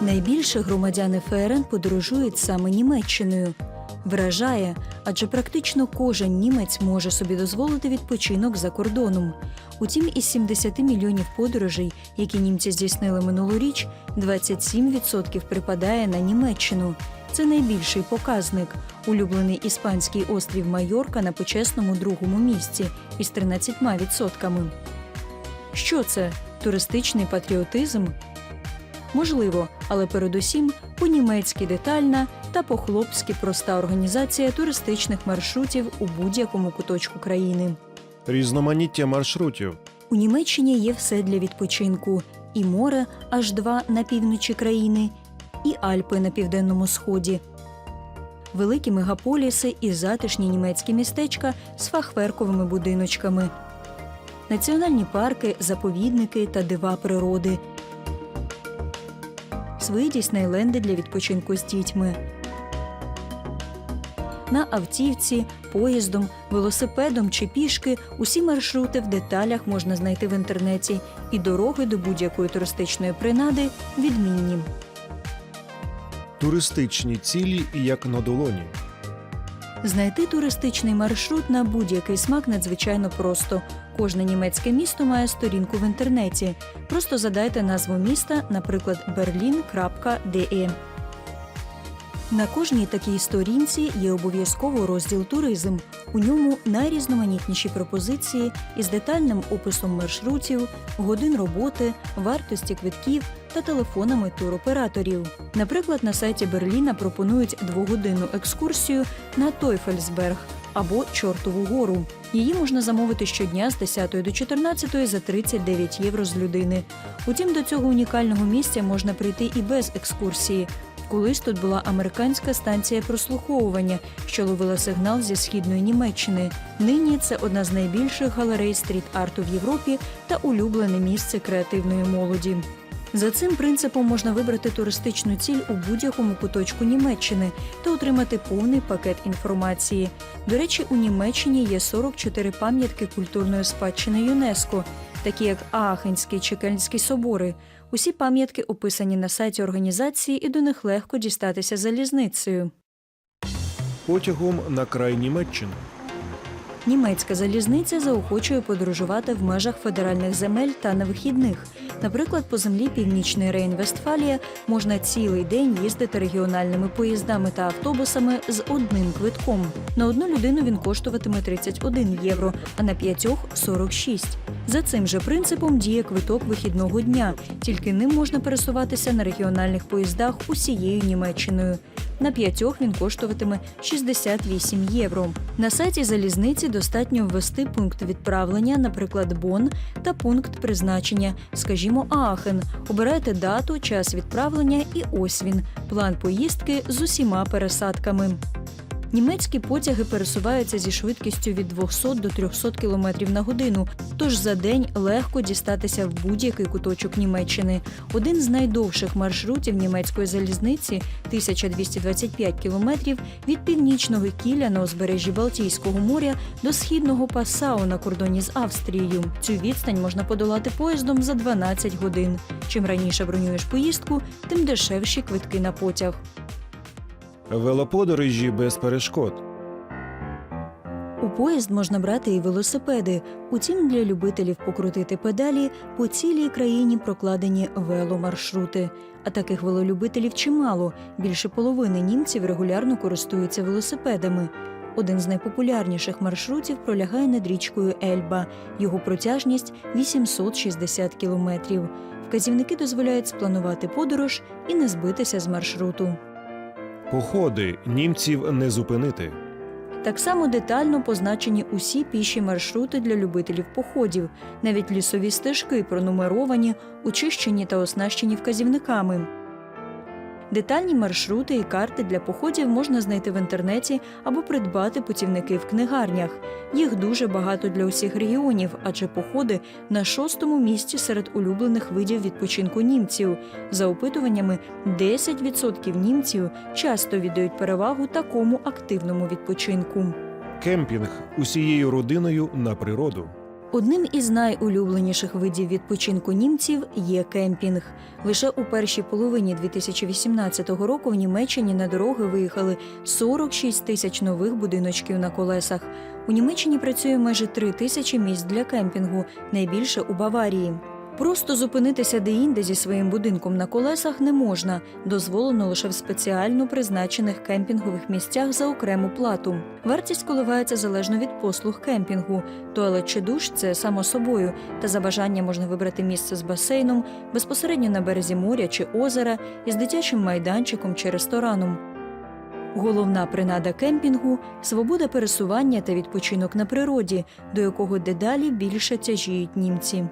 Найбільше громадяни ФРН подорожують саме Німеччиною. Вражає, адже практично кожен німець може собі дозволити відпочинок за кордоном. Утім, із 70 мільйонів подорожей, які німці здійснили минулоріч, 27% припадає на Німеччину. Це найбільший показник. Улюблений іспанський острів Майорка на почесному другому місці із 13%. Що це? Туристичний патріотизм? Можливо, але передусім по-німецьки детальна та по-хлопськи проста організація туристичних маршрутів у будь-якому куточку країни. Різноманіття маршрутів. У Німеччині є все для відпочинку: і море аж два на півночі країни, і Альпи на південному сході. Великі мегаполіси і затишні німецькі містечка з фахверковими будиночками, національні парки, заповідники та дива природи, свої Діснейленди для відпочинку з дітьми. На автівці, поїздом, велосипедом чи пішки усі маршрути в деталях можна знайти в інтернеті, і дороги до будь-якої туристичної принади відмінні. Туристичні цілі як на долоні. Знайти туристичний маршрут на будь-який смак надзвичайно просто. Кожне німецьке місто має сторінку в інтернеті. Просто задайте назву міста, наприклад, berlin.de. На кожній такій сторінці є обов'язково розділ туризм. У ньому найрізноманітніші пропозиції із детальним описом маршрутів, годин роботи, вартості квитків та телефонами туроператорів. Наприклад, на сайті Берліна пропонують двогодинну екскурсію на Тойфельсберг або Чортову гору. Її можна замовити щодня з 10 до 14 за 39 євро з людини. Утім, до цього унікального місця можна прийти і без екскурсії. Колись тут була американська станція прослуховування, що ловила сигнал зі східної Німеччини. Нині це одна з найбільших галерей стріт-арту в Європі та улюблене місце креативної молоді. За цим принципом можна вибрати туристичну ціль у будь-якому куточку Німеччини та отримати повний пакет інформації. До речі, у Німеччині є 44 пам'ятки культурної спадщини ЮНЕСКО, такі як Аахенський чи Кельнський собори. Усі пам'ятки описані на сайті організації, і до них легко дістатися залізницею. Потягом на край Німеччини. Німецька залізниця заохочує подорожувати в межах федеральних земель та на вихідних. Наприклад, по землі Північний Рейн-Вестфалія можна цілий день їздити регіональними поїздами та автобусами з одним квитком. На одну людину він коштуватиме 31 євро, а на п'ятьох 46. За цим же принципом діє квиток вихідного дня, тільки ним можна пересуватися на регіональних поїздах усією Німеччиною. На п'ятьох він коштуватиме 68 євро. На сайті залізниці достатньо ввести пункт відправлення, наприклад, Бон, та пункт призначення, скажімо, Аахен. Обирайте дату, час відправлення і ось він план поїздки з усіма пересадками. Німецькі потяги пересуваються зі швидкістю від 200 до 300 км на годину, тож за день легко дістатися в будь-який куточок Німеччини. Один з найдовших маршрутів німецької залізниці 1225 кілометрів від північного кіля на узбережжі Балтійського моря до східного Пасау на кордоні з Австрією. Цю відстань можна подолати поїздом за 12 годин. Чим раніше бронюєш поїздку, тим дешевші квитки на потяг. Велоподорожі без перешкод. Поїзд можна брати і велосипеди. Утім, для любителів покрутити педалі по цілій країні прокладені веломаршрути. А таких велолюбителів чимало. Більше половини німців регулярно користуються велосипедами. Один з найпопулярніших маршрутів пролягає над річкою Ельба. Його протяжність 860 кілометрів. Вказівники дозволяють спланувати подорож і не збитися з маршруту. Походи німців не зупинити. Так само детально позначені усі піші маршрути для любителів походів, навіть лісові стежки пронумеровані, очищені та оснащені вказівниками. Детальні маршрути і карти для походів можна знайти в інтернеті або придбати путівники в книгарнях. Їх дуже багато для усіх регіонів, адже походи на шостому місці серед улюблених видів відпочинку німців. За опитуваннями, 10% німців часто віддають перевагу такому активному відпочинку. Кемпінг усією родиною на природу. Одним із найулюбленіших видів відпочинку німців є кемпінг. Лише у першій половині 2018 року в Німеччині на дороги виїхали 46 тисяч нових будиночків на колесах. У Німеччині працює майже 3 тисячі місць для кемпінгу, найбільше у Баварії. Просто зупинитися де-інде зі своїм будинком на колесах не можна, дозволено лише в спеціально призначених кемпінгових місцях за окрему плату. Вартість коливається залежно від послуг кемпінгу. Туалет чи душ це само собою, та за бажання можна вибрати місце з басейном, безпосередньо на березі моря чи озера, із дитячим майданчиком чи рестораном. Головна принада кемпінгу свобода пересування та відпочинок на природі, до якого дедалі більше тяжіють німці.